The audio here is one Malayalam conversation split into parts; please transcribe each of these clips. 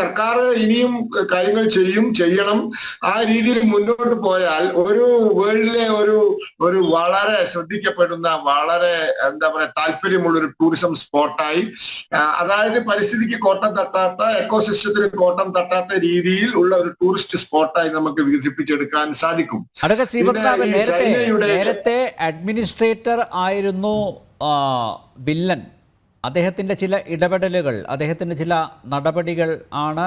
സർക്കാർ ഇനിയും കാര്യങ്ങൾ ചെയ്യും ചെയ്യണം. ആ രീതിയിൽ മുന്നോട്ട് പോയാൽ ഒരു വേൾഡിലെ ഒരു ഒരു വളരെ ശ്രദ്ധിക്കപ്പെടുന്ന വളരെ എന്താ പറയാ താല്പര്യമുള്ള ഒരു ടൂറിസം സ്പോട്ടായി അതായത് പരിസ്ഥിതിക്ക് കോട്ടം തട്ടാത്ത എക്കോസിസ്റ്റത്തിന് കോട്ടം തട്ടാത്ത രീതിയിൽ ഉള്ള ഒരു ടൂറിസ്റ്റ് സ്പോട്ടായി നമുക്ക് വികസിപ്പിച്ചെടുക്കാൻ സാധിക്കും. നേരത്തെ അഡ്മിനിസ്ട്രേറ്റർ ആയിരുന്നു വില്ലൻ. അദ്ദേഹത്തിന്റെ ചില ഇടപെടലുകൾ അദ്ദേഹത്തിന്റെ ചില നടപടികൾ ആണ്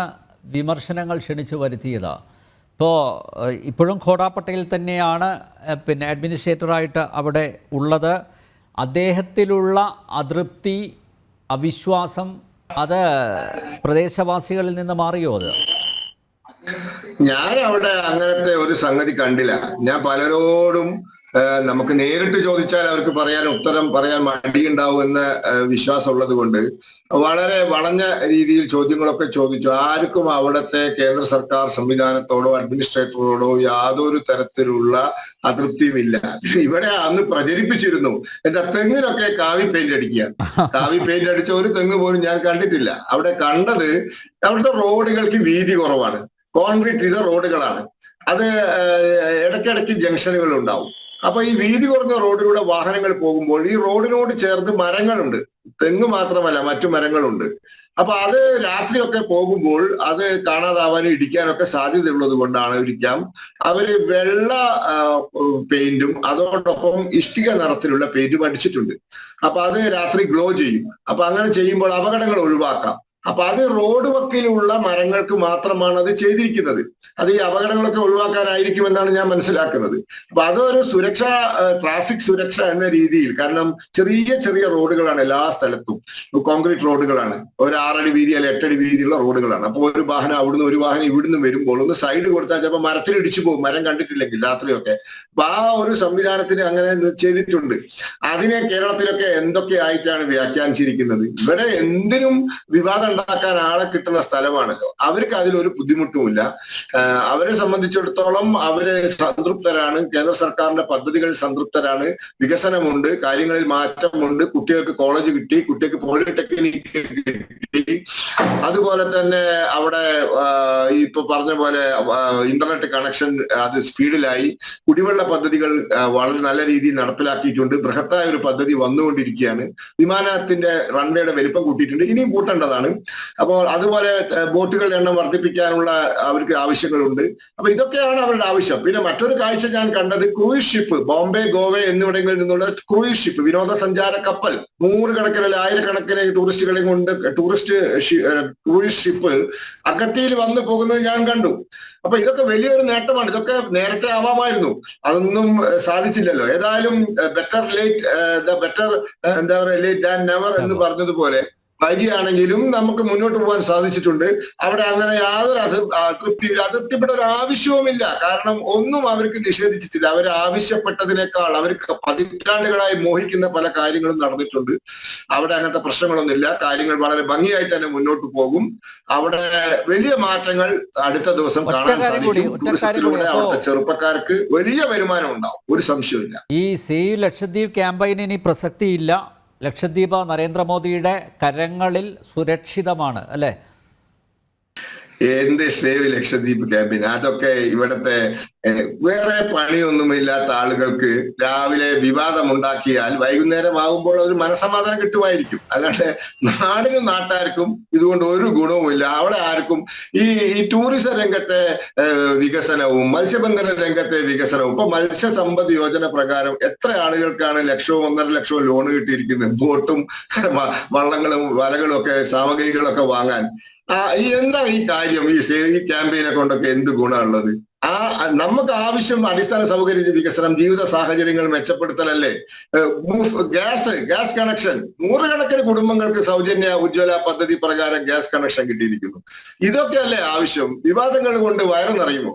വിമർശനങ്ങൾ ക്ഷണിച്ചു വരുത്തിയത്. ഇപ്പോൾ ഇപ്പോഴും ഖോഡ പട്ടേൽ തന്നെയാണ് പിന്നെ അഡ്മിനിസ്ട്രേറ്ററായിട്ട് അവിടെ ഉള്ളത്. അദ്ദേഹത്തിലുള്ള അതൃപ്തി അവിശ്വാസം അത് പ്രദേശവാസികളിൽ നിന്ന് മാറിയോ അത്? ഞാൻ അവിടെ അങ്ങനത്തെ ഒരു സംഗതി കണ്ടില്ല. ഞാൻ പലരോടും നമുക്ക് നേരിട്ട് ചോദിച്ചാൽ അവർക്ക് പറയാൻ ഉത്തരം പറയാൻ മടിയുണ്ടാവുമെന്ന വിശ്വാസം വിശ്വാസമുള്ളത് കൊണ്ട് വളരെ വളഞ്ഞ രീതിയിൽ ചോദ്യങ്ങളൊക്കെ ചോദിച്ചു. ആർക്കും അവിടുത്തെ കേന്ദ്ര സർക്കാർ സംവിധാനത്തോടോ അഡ്മിനിസ്ട്രേറ്ററോടോ യാതൊരു തരത്തിലുള്ള അതൃപ്തിയുമില്ല. ഇവിടെ അന്ന് പ്രചരിപ്പിച്ചിരുന്നു. എന്താ തെങ്ങിനൊക്കെ കാവി പെയിന്റ് അടിക്കുക. കാവി പെയിന്റ് അടിച്ച ഒരു തെങ്ങ് പോലും ഞാൻ കണ്ടിട്ടില്ല. അവിടെ കണ്ടത് അവിടുത്തെ റോഡുകൾക്ക് വീതി കുറവാണ്. കോൺക്രീറ്റ് ചെയ്ത റോഡുകളാണ്. അത് ഇടയ്ക്കിടയ്ക്ക് ജംഗ്ഷനുകൾ ഉണ്ടാവും. അപ്പൊ ഈ വീതി കുറഞ്ഞ റോഡിലൂടെ വാഹനങ്ങൾ പോകുമ്പോൾ ഈ റോഡിനോട് ചേർന്ന് മരങ്ങളുണ്ട്. തെങ്ങ് മാത്രമല്ല മറ്റു മരങ്ങളുണ്ട്. അപ്പൊ അത് രാത്രിയൊക്കെ പോകുമ്പോൾ അത് കാണാതാവാനും ഇടിക്കാനൊക്കെ സാധ്യതയുള്ളത് കൊണ്ടാണ് ഇരിക്കാം അവർ വെള്ള പെയിന്റും അതോടൊപ്പം ഇഷ്ടിക നിറത്തിലുള്ള പെയിന്റും അടിച്ചിട്ടുണ്ട്. അപ്പൊ അത് രാത്രി ഗ്ലോ ചെയ്യും. അപ്പൊ അങ്ങനെ ചെയ്യുമ്പോൾ അപകടങ്ങൾ ഒഴിവാക്കാം. അപ്പൊ അത് റോഡ് വക്കിലുള്ള മരങ്ങൾക്ക് മാത്രമാണ് അത് ചെയ്തിരിക്കുന്നത്. അത് ഈ അപകടങ്ങളൊക്കെ ഒഴിവാക്കാനായിരിക്കും എന്നാണ് ഞാൻ മനസ്സിലാക്കുന്നത്. അപ്പൊ അതൊരു സുരക്ഷ ട്രാഫിക് സുരക്ഷ എന്ന രീതിയിൽ കാരണം ചെറിയ ചെറിയ റോഡുകളാണ് എല്ലാ സ്ഥലത്തും. കോൺക്രീറ്റ് റോഡുകളാണ്. ഒരു ആറടി വീതി അല്ലെ എട്ടടി വീതിയുള്ള റോഡുകളാണ്. അപ്പോൾ ഒരു വാഹനം അവിടുന്ന് ഒരു വാഹനം ഇവിടുന്ന് വരുമ്പോൾ ഒന്ന് സൈഡ് കൊടുത്താൽ ചിലപ്പോൾ മരത്തിൽ ഇടിച്ചു പോകും. മരം കണ്ടിട്ടില്ലെങ്കിൽ രാത്രിയൊക്കെ. അപ്പൊ ആ ഒരു സംവിധാനത്തിന് അങ്ങനെ ചെയ്തിട്ടുണ്ട്. അതിനെ കേരളത്തിലൊക്കെ എന്തൊക്കെ ആയിട്ടാണ് വ്യാഖ്യാനിച്ചിരിക്കുന്നത്? ഇവിടെ എന്തിനും വിവാദം ഉണ്ടാക്കാൻ ആളെ കിട്ടുന്ന സ്ഥലമാണല്ലോ. അവർക്ക് അതിലൊരു ബുദ്ധിമുട്ടുമില്ല. അവരെ സംബന്ധിച്ചിടത്തോളം അവർ സംതൃപ്തരാണ്. കേന്ദ്ര സർക്കാരിന്റെ പദ്ധതികൾ സംതൃപ്തരാണ്. വികസനമുണ്ട് കാര്യങ്ങളിൽ മാറ്റമുണ്ട്. കുട്ടികൾക്ക് കോളേജ് കിട്ടി കുട്ടികൾക്ക് പോളിടെക്നിക് കിട്ടി. അതുപോലെ തന്നെ അവിടെ ഇപ്പൊ പറഞ്ഞ പോലെ ഇന്റർനെറ്റ് കണക്ഷൻ അത് സ്പീഡിലായി കുടിവെള്ള പദ്ധതികൾ വളരെ നല്ല രീതിയിൽ നടപ്പിലാക്കിയിട്ടുണ്ട്. ബൃഹത്തായ ഒരു പദ്ധതി വന്നുകൊണ്ടിരിക്കുകയാണ്. വിമാനത്തിന്റെ റൺവേയുടെ വലിപ്പം കൂട്ടിയിട്ടുണ്ട്. ഇനിയും കൂട്ടേണ്ടതാണ്. അപ്പോൾ അതുപോലെ ബോട്ടുകളുടെ എണ്ണം വർദ്ധിപ്പിക്കാനുള്ള അവർക്ക് ആവശ്യങ്ങളുണ്ട്. അപ്പൊ ഇതൊക്കെയാണ് അവരുടെ ആവശ്യം. പിന്നെ മറ്റൊരു കാഴ്ച ഞാൻ കണ്ടത് ക്രൂയിസ് ഷിപ്പ് ബോംബെ ഗോവ എന്നിവിടങ്ങളിൽ നിന്നുള്ള ക്രൂയിസ് ഷിപ്പ് വിനോദസഞ്ചാര കപ്പൽ. നൂറുകണക്കിന് അല്ല ആയിരക്കണക്കിന് ടൂറിസ്റ്റുകളെ കൊണ്ട് ടൂറിസ്റ്റ് ക്രൂയിസ് ഷിപ്പ് അഗത്തിയിൽ വന്നു പോകുന്നത് ഞാൻ കണ്ടു. അപ്പൊ ഇതൊക്കെ വലിയൊരു നേട്ടമാണ്. ഇതൊക്കെ നേരത്തെ ആവാമായിരുന്നു. അതൊന്നും സാധിച്ചില്ലല്ലോ. ഏതായാലും ബെറ്റർ ലേറ്റ് ബെറ്റർ എന്താ പറയുക ലേറ്റ് ദാൻ നെവർ എന്ന് പറഞ്ഞതുപോലെ വൈകിയാണെങ്കിലും നമുക്ക് മുന്നോട്ട് പോകാൻ സാധിച്ചിട്ടുണ്ട്. അവിടെ അങ്ങനെ യാതൊരു അസ അതൃപ്തി അതൃപ്തിപ്പെട്ട ഒരു ആവശ്യവുമില്ല. കാരണം ഒന്നും അവർക്ക് നിഷേധിച്ചിട്ടില്ല. അവർ ആവശ്യപ്പെട്ടതിനേക്കാൾ അവർക്ക് പതിറ്റാണ്ടുകളായി മോഹിക്കുന്ന പല കാര്യങ്ങളും നടന്നിട്ടുണ്ട്. അവിടെ അങ്ങനത്തെ പ്രശ്നങ്ങളൊന്നുമില്ല. കാര്യങ്ങൾ വളരെ ഭംഗിയായി തന്നെ മുന്നോട്ട് പോകും. അവിടെ വലിയ മാറ്റങ്ങൾ അടുത്ത ദിവസം കാണാൻ സാധിക്കും. ടൂറിസത്തിലൂടെ അവിടുത്തെ ചെറുപ്പക്കാർക്ക് വലിയ വരുമാനം ഉണ്ടാവും. ഒരു സംശയമില്ല ഈ സേവ് ലക്ഷദ്വീപ് ക്യാമ്പയിന് ഇനി പ്രസക്തിയില്ല. ലക്ഷദ്വീപ് നരേന്ദ്രമോദിയുടെ കരങ്ങളിൽ സുരക്ഷിതമാണ് അല്ലേ? എന്ത് സേവ് ലക്ഷദ്വീപ് ക്യാമ്പിൻ അതൊക്കെ ഇവിടത്തെ വേറെ പണിയൊന്നുമില്ലാത്ത ആളുകൾക്ക് രാവിലെ വിവാദം ഉണ്ടാക്കിയാൽ വൈകുന്നേരം ആകുമ്പോൾ ഒരു മനസമാധാനം കിട്ടുമായിരിക്കും. അല്ലാണ്ട് നാടിനും നാട്ടാർക്കും ഇതുകൊണ്ട് ഒരു ഗുണവുമില്ല. അവിടെ ആർക്കും ഈ ഈ ടൂറിസം രംഗത്തെ വികസനവും മത്സ്യബന്ധന രംഗത്തെ വികസനവും ഇപ്പൊ മത്സ്യസമ്പദ് യോജന പ്രകാരം എത്ര ആളുകൾക്കാണ് ലക്ഷവും ഒന്നര ലക്ഷവും ലോൺ കിട്ടിയിരിക്കുന്നത്? ബോട്ടും വള്ളങ്ങളും വലകളും ഒക്കെ സാമഗ്രികളൊക്കെ വാങ്ങാൻ. ആ ഈ എന്താ ഈ കാര്യം? ഈ ഈ ക്യാമ്പയിനെ കൊണ്ടൊക്കെ എന്ത് ഗുണമുള്ളത് ആ നമുക്ക് ആവശ്യം അടിസ്ഥാന സൗകര്യ വികസനം ജീവിത സാഹചര്യങ്ങൾ മെച്ചപ്പെടുത്തലല്ലേ? Gas gas connection. നൂറുകണക്കിന് കുടുംബങ്ങൾക്ക് സൗജന്യ ഉജ്ജ്വല പദ്ധതി പ്രകാരം ഗ്യാസ് കണക്ഷൻ കിട്ടിയിരിക്കുന്നു. ഇതൊക്കെയല്ലേ ആവശ്യം? വിവാദങ്ങൾ കൊണ്ട് വയറു നിറയുമോ?